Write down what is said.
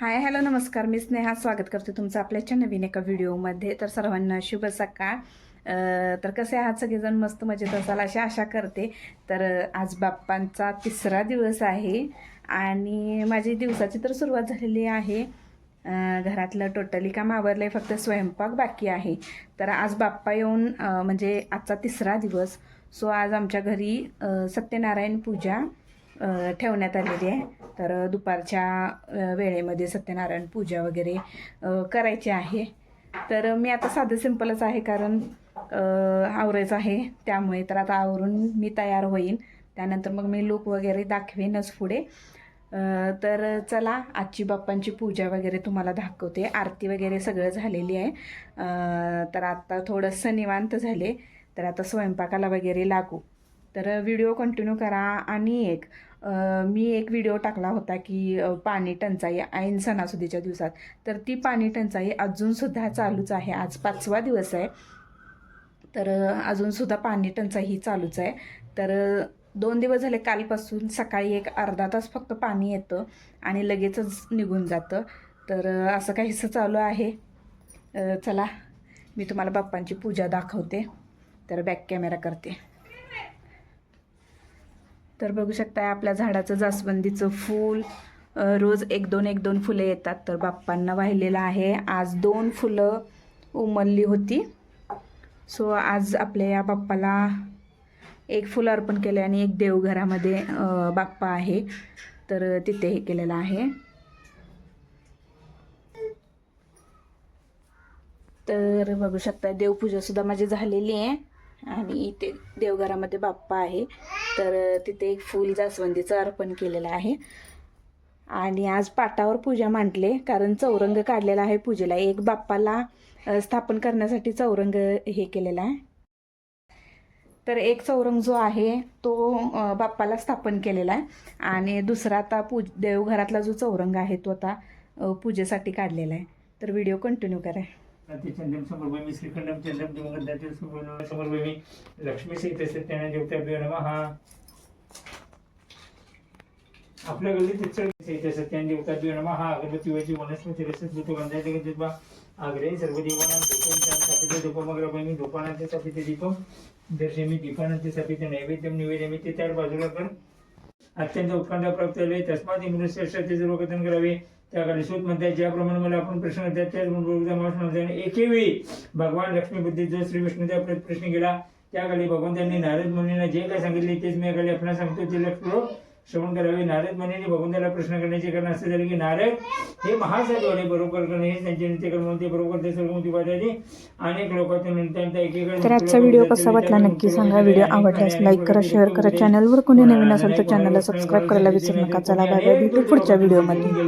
Hi hello नमस्कार. मी स्नेहा. स्वागत करते तुमचं आपल्याच्या नवीन एका व्हिडिओमध्ये. तर सर्वांना शुभ सकाळ. तर कसे आहात सगळेजण? मस्त मजेत असाल अशी आशा करते. तर आज बाप्पांचा तिसरा दिवस आहे आणि माझी दिवसाची तर सुरुवात झालेली आहे. घरातलं टोटली काम आवरलं आहे फक्त स्वयंपाक बाकी आहे. तर आज बाप्पा येऊन म्हणजे आजचा तिसरा दिवस. सो आज आमच्या घरी सत्यनारायण पूजा ठेवण्यात आलेली आहे. तर दुपारच्या वेळेमध्ये सत्यनारायण पूजा वगैरे करायची आहे. तर मी आता साधं सिंपलच आहे कारण अ, आवरायचं आहे. त्यामुळे तर आता आवरून मी तयार होईन. त्यानंतर मग मी लूक वगैरे दाखवेनच पुढे. तर चला आजची बाप्पांची पूजा वगैरे तुम्हाला दाखवते. आरती वगैरे सगळं झालेली आहे. तर आता थोडंसं निवांत झाले. तर आता स्वयंपाकाला वगैरे लागू. तर व्हिडिओ कंटिन्यू करा आणि एक मी एक व्हिडिओ टाकला होता की पाणी टंचाई ऐन सणासुदीच्या दिवसात. तर ती पाणी टंचाई अजूनसुद्धा चालूच आहे. आज पाचवा दिवस आहे. तर अजूनसुद्धा पाणी टंचाई ही चालूच आहे. तर दोन दिवस झाले कालपासून सकाळी एक अर्धा तास फक्त पाणी येतं आणि लगेचच निघून जातं. तर असं काहीसं चालू आहे. चला मी तुम्हाला बाप्पांची पूजा दाखवते. तर बॅक कॅमेरा करते. तर बघू शकता आपल्या झाडाचं जास्वंदीचं फूल रोज एक दोन एक दोन फुलं येतात. तर बाप्पांना वाहिलेलं आहे. आज दोन फुलं उमलली होती. सो आज आपल्या या बाप्पाला एक फुलं अर्पण केलं आणि एक देवघरामध्ये बाप्पा आहे. तर तिथे हे केलेलं आहे. तर बघू शकता देवपूजासुद्धा माझी झालेली आहे. आणि इथे देवघरामध्ये बाप्पा आहे. तर तिथे एक फूल जास्वंदीचं अर्पण केलेलं आहे. आणि आज पाटावर पूजा मांडले कारण चौरंग काढलेला आहे पूजेला. एक बाप्पाला स्थापन करण्यासाठी चौरंग हे केलेला आहे. तर एक चौरंग जो आहे तो बाप्पाला स्थापन केलेला आहे. आणि दुसरा आता पूज देवघरातला जो चौरंग आहे तो आता पूजेसाठी काढलेला आहे. तर व्हिडिओ कंटिन्यू करा. चंद्रम समर्पयामि श्रीखंडम चंद्रम दिवंगत समर्पयामि लक्ष्मी सहित सत्याना देवताभ्यो हा आपल्या गल्लीत उत्सव सहित सत्यान देवताभ्यो हा अगरबत्ती वनस्पती रसस ऋतू गंधाचे आग्रे सर्व देवानां धूपम स्थापित धूपमग्रपयामि धूपानांचे स्थापित दीपम दर्शयामि दीपानांचे स्थापित नैवेद्यम निवेदयामि ते चार बाजूला कर अत्यंत उत्कंठा प्राप्त झाले. तस्मात इंद्रश्रेष्ठ श्रद्धेचे सर्व कथन करावे त्या काळी सूत म्हणतात ज्याप्रमाणे मला आपण प्रश्न करतात त्याच म्हणून एके वेळी भगवान लक्ष्मी बुद्धी जो श्री विष्णूदेव प्रत प्रश्न केला त्या काळी भगवंतांनी नारद मुनींना जे काय सांगितले तेच मी या काळी आपण सांगतो. ते लक्ष्मी श्रवण करावे. नारद मुनींनी भगवंताला प्रश्न करण्याचे कारण असं झालं की नारद हे महासाधू आणि बरोबर करणे हे त्यांचे नित्य कर्म ते बरोबर ते सर्व वाटायचे अनेक लोकांतून त्यांचा एकेका तर आजचा व्हिडिओ कसा वाटला नक्की सांगा. व्हिडिओ आवडल्यास लाईक करा शेअर करा. चॅनलवर कोणी नवीन असेल तर चॅनलला सबस्क्राईब करायला विसरू नका चला बाय भेटू पुढच्या व्हिडिओमध्ये.